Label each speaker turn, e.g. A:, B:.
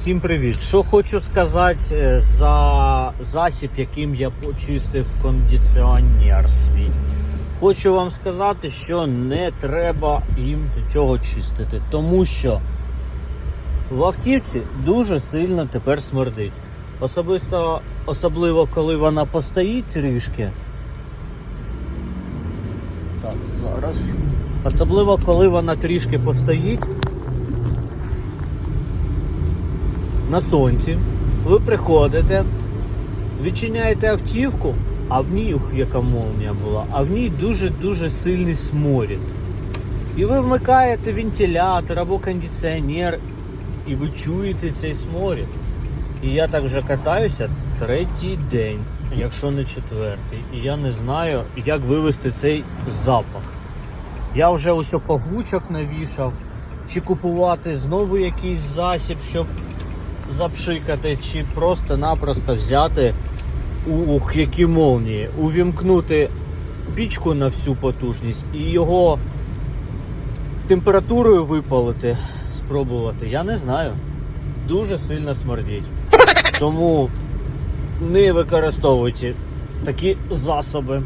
A: Всім привіт! Що хочу сказати е, за засіб, яким я почистив кондиціонер свій. Хочу вам сказати, що не треба їм нічого чистити, тому що в автівці дуже сильно тепер смердить. Особисто, особливо коли вона постоїть трішки. Так, зараз. Особливо коли вона трішки постоїть. На сонці, ви приходите, відчиняєте автівку, а в ній, ух, яка молнія була, а в ній дуже-дуже сильний сморід. І ви вмикаєте вентилятор або кондиціонер, і ви чуєте цей сморід. І я так вже катаюся третій день, якщо не четвертий. І я не знаю, як вивести цей запах. Я вже ось пагучок навішав, чи купувати знову якийсь засіб, щоб запшикати, чи просто-напросто взяти ух, які молнії, увімкнути пічку на всю потужність і його температурою випалити, спробувати. Я не знаю. Дуже сильно смердіть. Тому не використовуйте такі засоби.